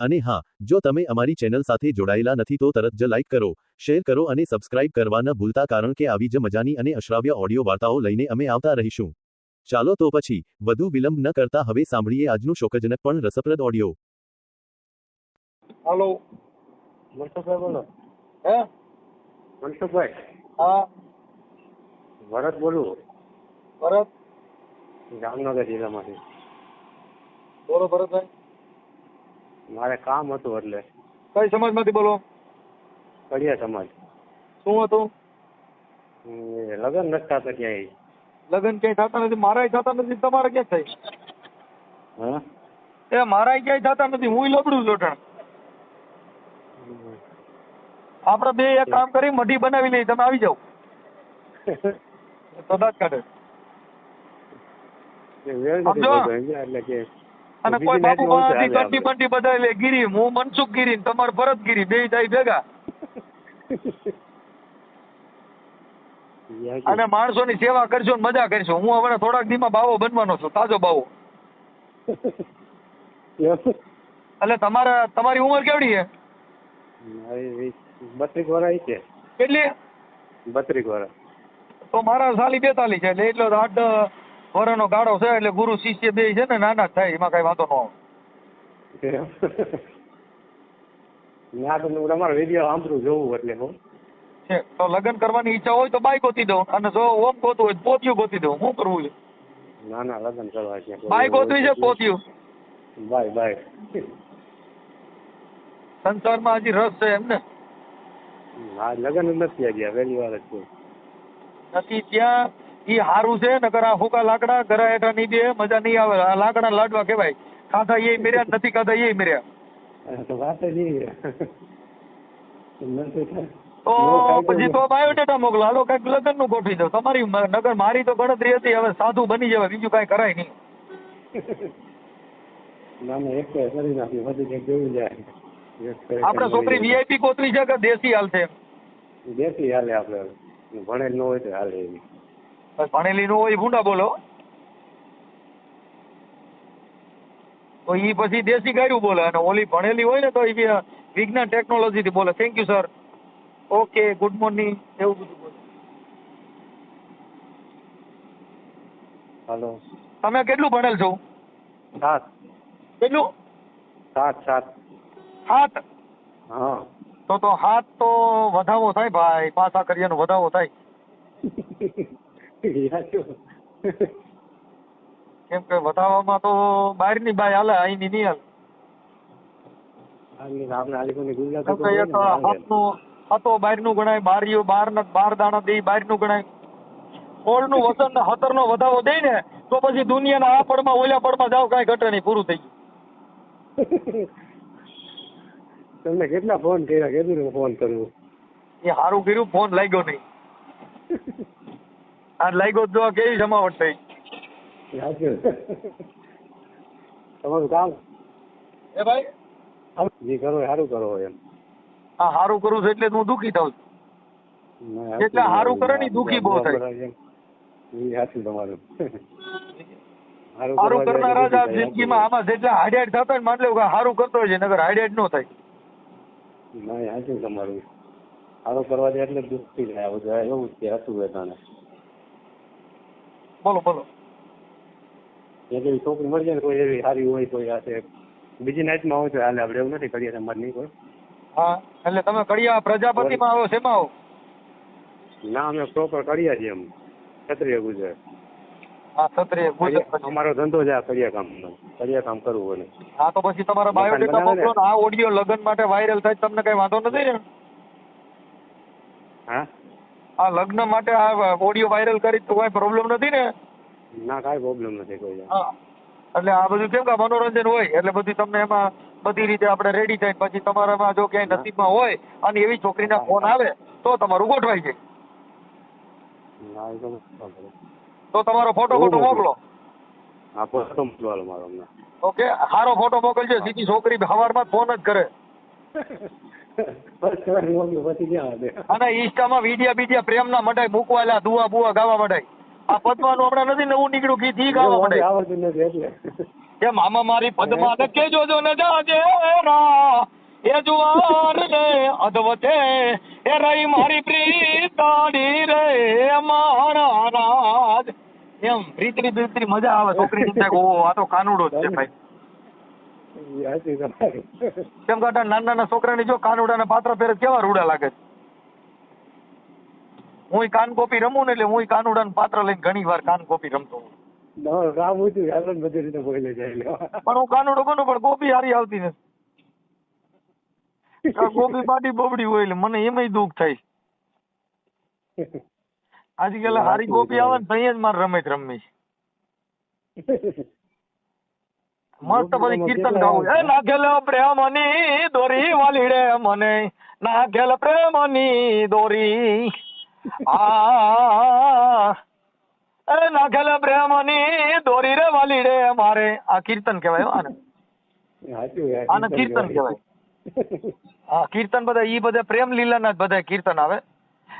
અને હા જો તમે અમારી ચેનલ સાથે જોડાયેલા નથી તો તરત જ લાઈક કરો શેર કરો અને સબસ્ક્રાઇબ કરવા ન ભૂલતા કારણ કે આવી જ મજાની અને અશ્રાવ્ય ઓડિયો વાર્તાઓ લઈને અમે આવતા રહીશું. ચાલો તો પછી વધુ વિલંબ ન કરતા હવે સાંભળીએ આજનું શોકજનક પણ રસપ્રદ ઓડિયો. હાલો. મનસુખભાઈ બોલો. હે? મનસુખભાઈ. હા. ભરત બોલું. ભરત? જામનગર જિલ્લામાંથી. બોલો ભરતભાઈ. મારે કામ હતું એટલે. કઈ સમાજમાંથી બોલો? કડિયા સમાજ. શું હતું? લગ્ન નથી થતા ક્યાંય. લગ્ન ક્યાંય થતા નથી? મારાય થતા નથી? તમારે ક્યાં થાય હા? એ મારાય ક્યાંય થતા નથી? હું લબડું લોટણ આપણે બે એક કામ કરી મઢી બનાવી લઈ તમે આવી જાઓ. તો દાંત કાઢે. સમજો? એટલે કે અને કોઈ બાબુ બાંધી કંટી બંટી બધા લે ગીરી હું મનસુખ ગીરી ને તમારે ભરત ગીરી બે થાય ભેગા. અને માણસો ની સેવા કરશો ને મજા કરશો હું હવે થોડાક દીમાં બાવો બનવાનો છું તાજો બાવો. એટલે તમારે તમારી ઉંમર કેવડી છે? બત્રીસ વર્ષ છે. કેટલી? બત્રીસ વર્ષ તો મારા સાલી બેતાલીસ છે એટલે એટલો આઠ દસ ગાળો છે એટલે ગુરુ શિષ્ય બે છે ને નાના થાય એમાં કઈ વાંધો ન આવે. ના તો તમારો વીડિયો સાંભળું જોવું એટલે હું. છે તો લગ્ન કરવાની ઈચ્છા હોય તો બાઈ ગોતી દઉં અને જો ઓમ ગોતું હોય પોતિયું ગોતી દઉં શું કરવું છે? ના ના લગ્ન કરવા છે. બાઈ ગોતવી છે પોતિયું? બાય બાય સંસારમાં હજી રસ છે એમ ને હા લગ્ન નથી ગયા પહેલી વાર જ નથી ત્યાં? ઈ હારું છે નકર આ હુકા લાકડા ઘરા હેઠા નહીં દે મજા નહીં આવે. આ લાકડા લાડવા કહેવાય. ખાધા એ મેર્યા નથી ખાધા એ મેર્યા? તો વાત તો પછી તો બાયોડેટા મોકલો. હાલો કંઈક લગ્નનું ગોઠવી દો. તમારી નગર મારી તો ગણતરી હતી હવે સાધુ બની જવાય બીજું કાંઈ કરાય નહીં. આપણે છોકરી વીઆઈપી કોતરી છે કે દેશી હાલ છે દેશી હાલે આપડે. ભણેલ ન હોય તો હાલે એવી. ભણેલી નું હોય ભૂંડા બોલો. તો એ પછી દેશી ગાયું બોલે અને ઓલી ભણેલી હોય ને તો એ વિજ્ઞાન ટેકનોલોજી થી બોલે. Thank you sir okay good morning એવું બધું બોલે. હાલો તમે કેટલું ભણેલ છો? સાત. કેટલું? સાત સાત. હાથ હા. તો તો હાથ તો વધાવો થાય ભાઈ. પાછા કરીએ વધાવો થાય. કેમ કે વધારવામાં તો બહારની બાય હાલે અહીંની નહીં હાલે. આપણે આ લોકોની તો કે હોય એક ને હાલે. હાથનું હાથો બહારનું ગણાય બારીઓ બાર ના બાર દાણા દે બહારનું ગણાય. ઓળનું વસન ને હતરનો વધાવો દે ને તો પછી દુનિયાના આ પડમાં ઓલા પડમાં જાવ કાંઈ ઘટે નહીં પૂરું થઈ ગયું. તમને કેટલા ફોન કર્યા કેટલું ફોન કરવું એ સારું કર્યું ફોન લાગ્યો નહીં. આ લાગ્યો તો કેવી જમાવટ થઈ. તમારું કામ? એ ભાઈ? જે કરો સારું કરો એમ. આ સારું કરું છું એટલે હું દુઃખી થાઉં છું. એટલે સારું કરે ને દુઃખી બહુ થાય. ઈ સાચું તમારું. હારું સારું કરનારા જ આ જિંદગીમાં આમાં જેટલા હાડેડ થતા હોય ને માની લો કે સારું કરતો હોય છે નગર હાડેડ ન થાય. ના સાચું તમારું. સારું કરવા દે એટલે દુઃખ આ બધું એવું જ હતું હતું બધાને બોલો બોલો. એટલે છોકરી મળી જાય કોઈ એવી સારી હોય કોઈ આ છે બીજી નાઇટમાં હોય તો હાલે આપણે એવું નથી કરીએ તમારે નહીં કોઈ હા એટલે તમે કડિયા પ્રજાપતિમાં આવો શેમાં આવો? ના અમે પ્રોપર કડિયા છીએ એમ ક્ષત્રિય ગુજરાત. હા ક્ષત્રિય ગુજરાત અમારો ધંધો જ આ કડિયા કામ કડિયા કામ કરવું હોય હા તો પછી તમારા બાયોડેટા મોકલો ને આ ઓડિયો લગ્ન માટે વાયરલ થાય તમને કઈ વાંધો નથી ને? હા? આ લગ્ન માટે આ ઓડિયો વાયરલ કરી તો કોઈ પ્રોબ્લેમ નથી ને? ના કાંઈ પ્રોબ્લેમ નથી કોઈ હા. એટલે આ બધું કેમ કે મનોરંજન હોય? એટલે બધું તમને એમાં બધી રીતે આપણે રેડી થાય પછી તમારામાં જો ક્યાંય નસીબમાં હોય અને એવી છોકરીના ફોન આવે તો તમારું ગોઠવાઈ જાય. તો તમારો ફોટો ફોટો મોકલો. હા ફોટો મોકલવાનો મારો ઓકે સારો ફોટો મોકલજો. સીધી છોકરી હવારમાં ફોન જ કરે. અને ઇન્સ્ટામાં વિડિયા બીડિયા પ્રેમના મટાય મૂકવાલા દુઆ બુઆ ગાવા મટાય આ પદ્માનું હમણાં નથી નવું નીકળ્યું ગીત ઈ ગાવા મટાય આવડતું નથી એટલે. કે મામા મારી પદ્મા ને કે જોજો ને જાજે રા એ જુવાર ને અધવતે એ રહી મારી પ્રીતાડી રે મારા રાજ એમ પ્રીતરી પ્રીતરી મજા આવે છોકરી ચિંતા ઓ આ તો કાનુડો જ છે ભાઈ. હાચી તમારી કેમ કે નાના નાના છોકરાની જો કાનુડા ના પાત્ર પહેરે કેવા રૂડા લાગે છે? હું કાન કોપી રમું ને એટલે હું કાનુડા કાનુડાનું પાત્ર લઈને ઘણી વાર કાન કોપી રમતો બધી રીતે બોલે જાય પણ હું કાનુડો કોનો પણ કોપી હારી આવતી નથી. કોપી પાટી બોબડી હોય એટલે મને એમાંય દુઃખ થાય. આજકાલ હારી કોપી આવે ને તઈ જ મારે રમત રમવી છે. મસ્ત બધી કીર્તન ગાવું. એ નાખેલ પ્રેમની દોરી વાલીડે મને. નાખેલ પ્રેમની દોરી. આ એ નાખેલ પ્રેમની દોરી રે વાલીડે મારે. આ કીર્તન કહેવાય હો આને. આને કીર્તન કહેવાય. હા કીર્તન બધા ઈ બધા પ્રેમ લીલાના જ બધા કીર્તન આવે.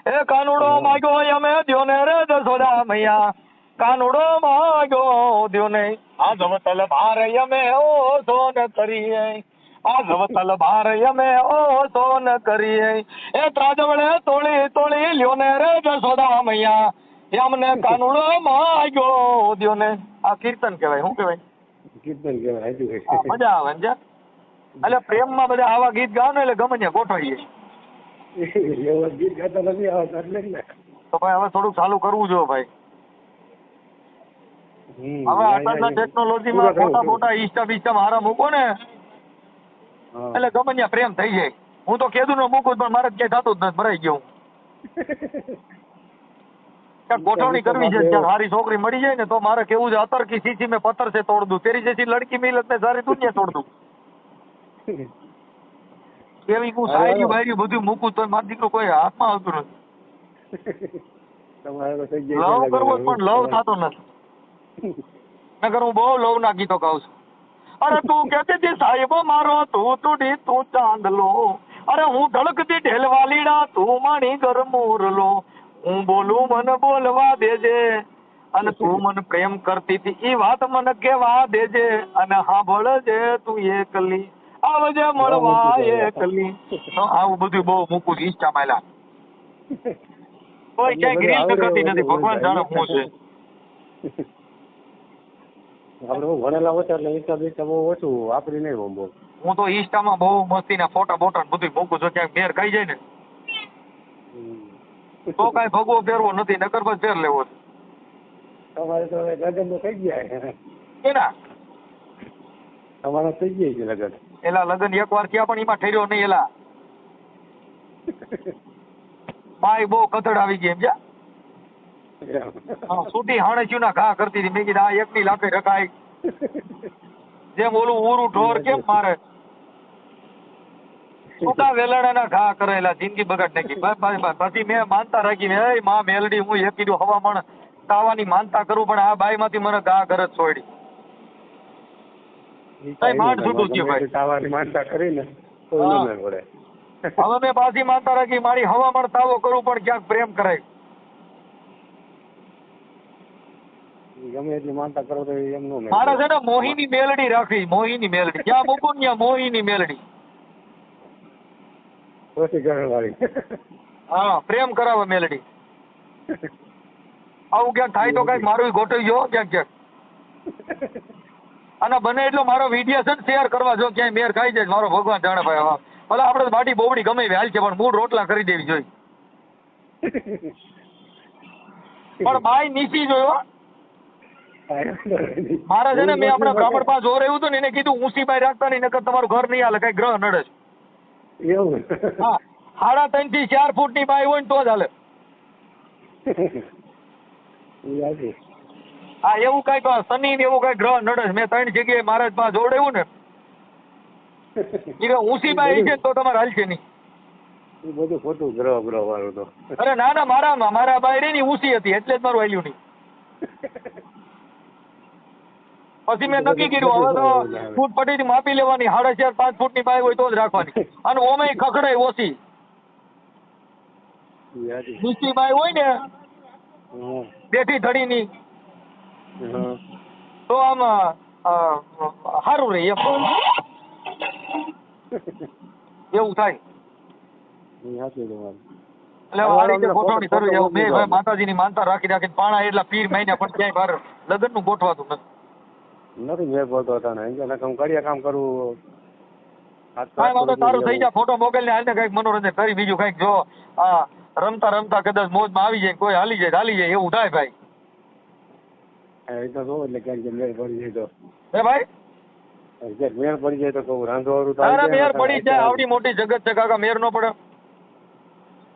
એ કાનુડો માગ્યો અમે દ્યોને રે જસોદા મૈયા. કાનુડો માગ્યો દ્યોને. આ જવતલ ભાર અમે ઓ સોન કરીએ. આ જવતલ ભાર અમે ઓ સોન કરીએ. એ ત્રાજવડે તોળી તોળી લ્યોને રે જસોદા મૈયા. એમને કાનુડો માગ્યો દ્યોને. આ કીર્તન કહેવાય શું કહેવાય? કીર્તન કહેવાય મજા આવે ને. એટલે પ્રેમમાં બધા આવા ગીત ગાવ ને એટલે ગમે ત્યાં ગોઠવાઈએ ગીત ગાતા નથી આવતા એટલે તો ભાઈ હવે થોડુંક ચાલુ કરવું જોઈએ ભાઈ. હવે આટલા ટેકનોલોજી માં ફોટા ફોટા ઇન્સ્ટા બિસ્ટા મારા મૂકો ને. એટલે ગમે ત્યાં પ્રેમ થઈ જાય. હું તો કેદું નો મૂકું પણ મારે ક્યાંય થતું જ નથી ભરાઈ ગયું ક્યાંક ગોઠવણી કરવી છે ક્યાંક સારી છોકરી મળી જાય ને તો મારે કેવું છે અતર કી સીસી મેં પથ્થર છે તોડ દઉં તેરી જેથી લડકી મિલત ને સારી દુનિયા તોડ. દઉં એવી હું સાયરી વાયરી બધું મૂકું તો મારો દીકરો કોઈ હાથમાં આવતું નથી. લવ કરવો પણ લવ થતો નથી. નકર હું બહુ લવ ના ગીતો ગાઉં છું. અરે તું કેતી હતી સાહેબ મારો તું તૂડી તું ચાંદલો અરે હું ઢળકતી ઢેલવાલીડા તું માણી ઘર મોરલો હું બોલું મને બોલવા દેજે અને તું મને પ્રેમ કરતી હતી એ વાત મને કેવા દેજે અને સાંભળજે તું એકલી. આવજે મળવા એકલી. આવું બધું બહુ મૂકું છું ઇન્સ્ટા માયલા. કોઈ ક્યાંય ગ્રીલ કરતી નથી. ભગવાન જાણે હું છે. આપણે બહુ ભણેલા ઓછા એટલે ઈસ્ટા હિસાબ બહુ ઓછું વાપરી નહીં બહુ બહુ હું તો ઇન્સ્ટામાં બહુ મસ્તીના ફોટા બોટા બધું મૂકું છું ક્યાંક મેર ખાઈ જાય ને. તો કાંઈ ભગવો પહેરવો નથી નકર બસ પહેર લેવો છે. તમારે તો હવે લગ્ન તો થઈ ગયા. એના તમારા થઈ ગયા છે લગ્ન. એલા લગન એક વાર થયા પણ એમાં ઠર્યો નહીં એલા. બાય બહુ કથડ આવી ગઈ એમ જા હા, સૂટી હાણેચ્યું ના ઘા કરતી હતી. મેં કીધું આ એકની લાફે રખાય. જેમ ઓલું ઉરું ઢોર કેમ મારે? છૂટા વેલણાના ઘા કરેલા જિંદગી બગાડ નાખી. પછી મેં માનતા રાખી એ માં મેલડી હું એક કીધું હવામાન તાવાની માનતા કરું પણ આ બાઈ માંથી મને ઘા ઘર જ છોડી. માંડ છૂટું થયું ભાઈ. તાવાની માનતા કરીને હવે મેં પાછી માનતા રાખી મારી હવામણ તાવો કરું પણ ક્યાંક પ્રેમ કરાય. ગમે એટલી માનતા કરો તો એમ નો મારે છે ને મોહીની મેલડી રાખી મોહીની મેલડી. ક્યાં મૂકું ત્યાં મોહીની મેલડી. ઓછી ઘરવાળી હા પ્રેમ કરાવે મેલડી. આવું ક્યાંક થાય તો કંઈક મારું ગોઠવી જો ક્યાંક ક્યાંક. અને બને એટલો મારો વીડિયો છે ને શેર કરવા જો ક્યાંય મેર ખાઈ જાય મારો ભગવાન જાણે ભાઈ હા ભલે આપણે તો બાટી બોબડી ગમે હાલ છે પણ મૂળ રોટલા કરી દેવી જોઈએ. પણ બાય નીચી જોયો મારે છે ને મેં આપણા બ્રાહ્મણ પાસે જોર રહ્યું હતું ને એને કીધું ઊંચી બાઈ રાખતા નહીં નકર તમારું ઘર નહીં હાલે કઈ ગ્રહ નડે છે. એવું. હા સાડા ત્રણથી ચાર ફૂટની બાઈ હોય ને તો જ હાલે. હા એવું કંઈક શનિ ને એવું કઈ ગ્રહ નડે છે. મેં ત્રણ જગ્યાએ મહારાજ પાસે જોડાયું ને. ઊંચી બાઈ છે તો તમારે હાલશે નહીં. બધું ખોટું ગ્રહ ગ્રહ વાળું તો. અરે ના ના મારા મારા બાઈ રે ની ઊંચી હતી એટલે જ મારું હાલ્યું નહીં. પછી મેં નક્કી કર્યું, હવે તો ફૂટ પટ્ટીથી માપી લેવાની, સાડા ચાર, પાંચ ફૂટની પાઇપ હોય તો જ રાખવાની. અને ઓમે ખખડાય ઓછી. નીચી પાઇપ હોય ને, બેઠી ધડીની. તો આમ સારું રહે, એમ. એવું થાય. એટલે આ રીતે ગોઠવણી માનતા રાખી રાખીને પાણા એટલા પીર મહિના પણ ક્યાંય બહાર લગ્નનું ગોઠવાતું નથી. નથી મેળ પડતો તને એને હું કડિયા કામ કરું. કાંઈ વાંધો તારું થઈ જાય ફોટો મોકલીને હાલને કંઈક મનોરંજન કરી બીજું કંઈક જો આ રમતા રમતા કદાચ મોજમાં આવી જાય કોઈ હાલી જાય હાલી જાય એવું થાય ભાઈ. એ તો એટલે ક્યાંક મેળ પડી જાય તો. હે ભાઈ? મેળ પડી જાય તો કહું રાંધવાવાળું તો તારા પડી જાય આવડી મોટી જગત છે કાકા મેર નો પડે.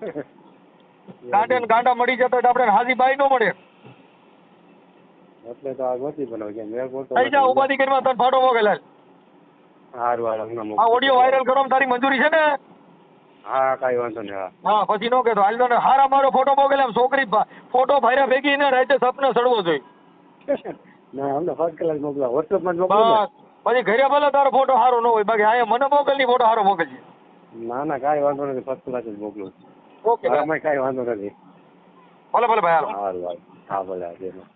ને ગાંડા મળી જતો તો આપણે હાજી બાઈ નો મળે. એટલે તો આ ગોતી બનાવ મેળ પડતો થઈ જા ઉપાધિ કરીમાં તને ફાટો મોકલે હારું હારું હમણાં આ ઓડિયો વાયરલ કરવામાં તારી મંજૂરી છે ને? હા કાંઈ વાંધો નહીં હા. હા પછી નો કહેતો હાલ ને હારા મારો ફોટો મોકલે છોકરી ફોટો ભાઈરા ભેગી ને રાતે સપને સડવો જોઈએ. ના અમને ફર્સ્ટ ક્લાસ મોકલા. વોટ્સઅપમાં માં મોકલો પછી ઘરે ભલે તારો ફોટો સારો ન હોય બાકી અહીંયા મને મોકલની ફોટો સારો મોકલજે. ના ના કાંઈ વાંધો નથી ફર્સ્ટ ક્લાસ જ મોકલું. ઓકે. આમાં કાંઈ વાંધો નથી. ભલે ભલે ભાઈ હાલો. હારું હા ભલે હા.